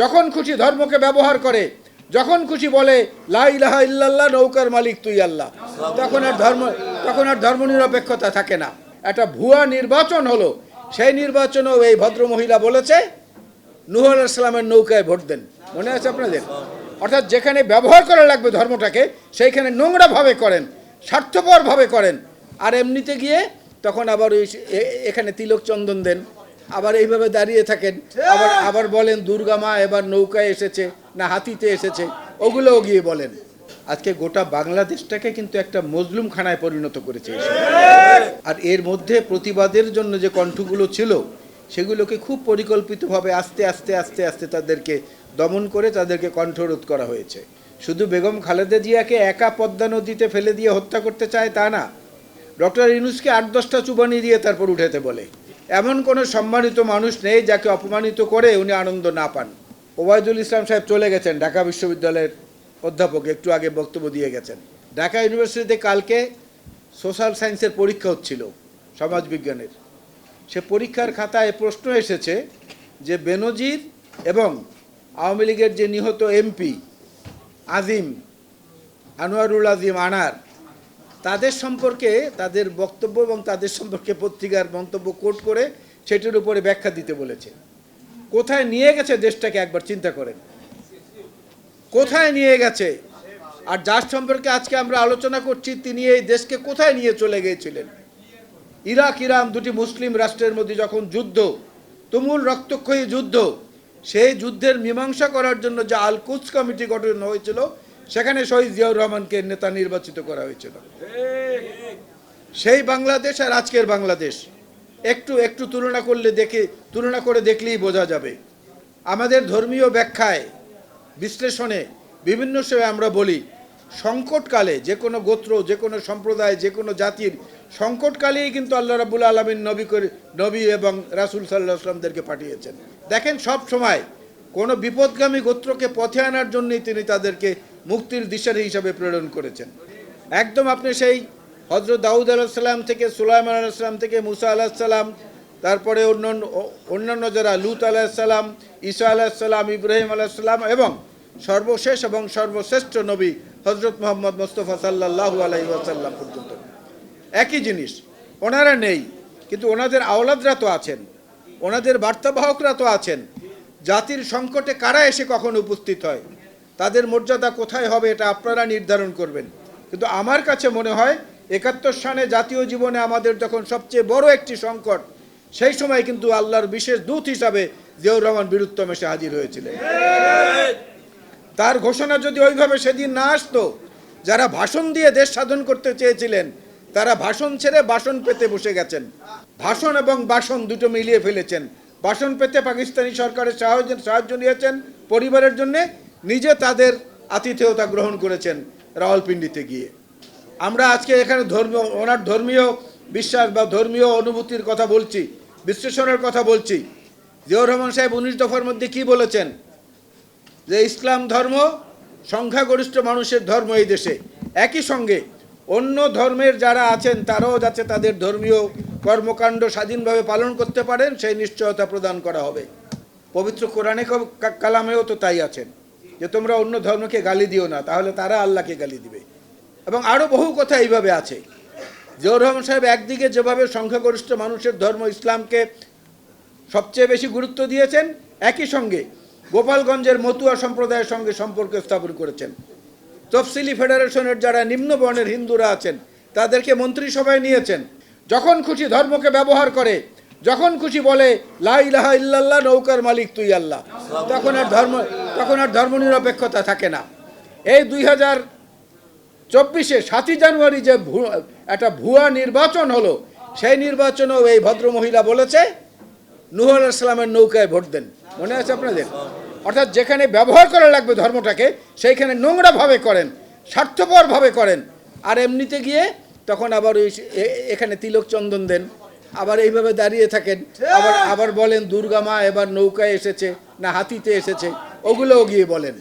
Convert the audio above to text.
যখন খুশি ধর্মকে ব্যবহার করে, যখন খুশি বলে, লা ইলাহা ইল্লাল্লাহ, নৌকার মালিক তুই আল্লাহ। তখন আর ধর্ম, তখন আর ধর্মনিরপেক্ষতা থাকে না। একটা ভুয়া নির্বাচন হলো, সেই নির্বাচনেও এই ভদ্র মহিলা বলেছে, নুহ ইসলামের নৌকায় ভোট দেন। মনে আছে আপনাদের? অর্থাৎ যেখানে ব্যবহার করা লাগবে ধর্মটাকে, সেইখানে নোংরাভাবে করেন, স্বার্থপরভাবে করেন। আর এমনিতে গিয়ে তখন আবার ওই এখানে তিলক চন্দন দেন। আবার এইভাবে দাঁড়িয়ে থাকেন। আবার আবার বলেন দুর্গা মা এবার নৌকায় এসেছে না হাতিতে এসেছে। ওগুলোও গিয়ে বলেন। আজকে গোটা বাংলাদেশটাকে কিন্তু একটা মজলুম খানায় পরিণত করেছে আর এর মধ্যে প্রতিবাদের জন্য যে কণ্ঠগুলো ছিল সেগুলোকে খুব পরিকল্পিতভাবে আস্তে আস্তে আস্তে আস্তে তাদেরকে দমন করে তাদেরকে কণ্ঠরোধ করা হয়েছে। শুধু বেগম খালেদা জিয়াকে একা পদ্মা নদীতে ফেলে দিয়ে হত্যা করতে চায় তা না। ডক্টর ইনুসকে আট দশটা চুবানি দিয়ে তারপর উঠাতে বলে। এমন কোনো সম্মানিত মানুষ নেই যাকে অপমানিত করে উনি আনন্দ না পান। ওবায়দুল ইসলাম সাহেব চলে গেছেন ঢাকা বিশ্ববিদ্যালয়ের অধ্যাপক, একটু আগে বক্তব্য দিয়ে গেছেন। ঢাকা ইউনিভার্সিটিতে কালকে সোশ্যাল সায়েন্সের পরীক্ষা হচ্ছিল সমাজবিজ্ঞানের সে পরীক্ষার খাতায় প্রশ্ন এসেছে যে বেনজির এবং আওয়ামী লীগের যে নিহত এমপি আজিম, আনোয়ারুল আজিম আনার তাদের সম্পর্কে, তাদের বক্তব্য এবং তাদের সম্পর্কে পত্রিকার মন্তব্য কোট করে সেটির উপরে ব্যাখ্যা দিতে বলেছে। কোথায় নিয়ে গেছে দেশটাকে একবার চিন্তা করেন। কোথায় নিয়ে গেছে? আর যার সম্পর্কে আজকে আমরা আলোচনা করছি, তিনি এই দেশকে কোথায় নিয়ে চলে গিয়েছিলেন? ইরাক, ইরান দুটি মুসলিম রাষ্ট্রের মধ্যে যখন যুদ্ধ, তুমুল রক্তক্ষয়ী যুদ্ধ, সেই যুদ্ধের মীমাংসা করার জন্য যে আলকুচ কমিটি গঠন হয়েছিল সেখানে শহীদ জিয়াউর রহমানকে নেতা নির্বাচিত করা হয়েছিল। সেই বাংলাদেশ আর আজকের বাংলাদেশ। একটু একটু তুলনা করলে দেখে, তুলনা করে দেখলেই বোঝা যাবে। আমাদের ধর্মীয় ব্যাখ্যায়, বিশ্লেষণে, বিভিন্ন সময় আমরা বলি, সংকটকালে যে কোনো গোত্র, যে কোনো সম্প্রদায়, যে কোনো জাতির সংকটকালেই কিন্তু আল্লাহ রাবুল আলমিন নবী করে, নবী এবং রাসুল সাল্লাহ আসলামদেরকে পাঠিয়েছেন। দেখেন সব সময় কোনো বিপদগামী গোত্রকে পথে আনার জন্যই তিনি তাদেরকে মুক্তির দিশারি হিসাবে প্রেরণ করেছেন। একদম আপনি সেই হজরত দাউদ আলাহিসাল্লাম থেকে, সুলাইমান আলাহিসাল্লাম থেকে, মুসা আলাহিসাল্লাম তারপরে অন্যান্য অন্যান্য যারা, লুত আলাহিসাল্লাম ঈসা আলাহিসাল্লাম ইব্রাহিম আলাহিসাল্লাম এবং সর্বশেষ এবং সর্বশ্রেষ্ঠ নবী হজরত মোহাম্মদ মোস্তফা সাল্লাহু আলহি ওয়াসাল্লাম পর্যন্ত। একই জিনিস, ওনারা নেই, কিন্তু ওনাদের আওলাদরা তো আছেন, ওনাদের বার্তাবাহকরা তো আছেন। জাতির সংকটে কারা এসে কখন উপস্থিত হয়? তাদের মর্যাদা কোথায় হবে এটা আপনারা নির্ধারণ করবেন। কিন্তু আমার কাছে মনে হয় একাত্তর সালে জাতীয় জীবনে আমাদের যখন সবচেয়ে বড় একটি সংকট, সেই সময় কিন্তু আল্লাহর বিশেষ দূত হিসাবে জিয়াউর রহমান বীরুত্তম এসে হাজির হয়েছিলেন। তার ঘোষণা যদি ওইভাবে সেদিন না আসতো, যারা ভাষণ দিয়ে দেশ সাধন করতে চেয়েছিলেন, তারা ভাষণ ছেড়ে বাসন পেতে বসে গেছেন। ভাষণ এবং বাসন দুটো মিলিয়ে ফেলেছেন। বাসন পেতে পাকিস্তানি সরকারের সাহায্য সাহায্য নিয়েছেন পরিবারের জন্য নিজে তাদের আতিথেয়তা গ্রহণ করেছেন রাওয়ালপিন্ডিতে গিয়ে। আমরা আজকে এখানে ধর্মীয়, ওনার ধর্মীয় বিশ্বাস বা ধর্মীয় অনুভূতির কথা বলছি, বিশ্লেষণের কথা বলছি। জিয়াউর রহমান সাহেব উনিশ দফার মধ্যে কি বলেছেন? যে ইসলাম ধর্ম সংখ্যাগরিষ্ঠ মানুষের ধর্ম এই দেশে। একই সঙ্গে অন্য ধর্মের যারা আছেন, তারাও যাতে তাদের ধর্মীয় কর্মকাণ্ড স্বাধীনভাবে পালন করতে পারেন, সেই নিশ্চয়তা প্রদান করা হবে। পবিত্র কোরআনে কালামেও তো তাই আছেন। যে তোমরা অন্য ধর্মকে গালি দিও না, তাহলে তারা আল্লাহকে গালি দিবে। এবং আরও বহু কথা এইভাবে আছে। জিয়াউর রহমান সাহেব একদিকে যেভাবে সংখ্যাগরিষ্ঠ মানুষের ধর্ম ইসলামকে সবচেয়ে বেশি গুরুত্ব দিয়েছেন, একই সঙ্গে গোপালগঞ্জের মতুয়া সম্প্রদায়ের সঙ্গে সম্পর্ক স্থাপন করেছেন। তফসিলি ফেডারেশনের যারা নিম্ন বর্ণের হিন্দুরা আছেন, তাদেরকে মন্ত্রিসভায় নিয়েছেন। যখন খুশি ধর্মকে ব্যবহার করে, যখন খুশি বলে, লা ইলাহা ইল্লাল্লাহ, নৌকার মালিক তুই আল্লাহ। তখন আর ধর্ম তখন আর ধর্মনিরপেক্ষতা থাকে না। এই দুই হাজার চব্বিশে সাতই জানুয়ারি যে একটা ভুয়া নির্বাচন হলো, সেই নির্বাচনেও এই ভদ্র মহিলা বলেছে, নুহ আলাইসালামের নৌকায় ভোট দেন। মনে আছে আপনাদের? অর্থাৎ যেখানে ব্যবহার করা লাগবে ধর্মটাকে, সেইখানে নোংরাভাবে করেন, স্বার্থপরভাবে করেন। আর এমনিতে গিয়ে তখন আবার ওই এখানে তিলক চন্দন দেন। আবার এইভাবে দাঁড়িয়ে থাকেন। আবার আবার বলেন, দুর্গা মা এবার নৌকায় এসেছে, না হাতিতে এসেছে। ওগুলোও গিয়ে বলেন।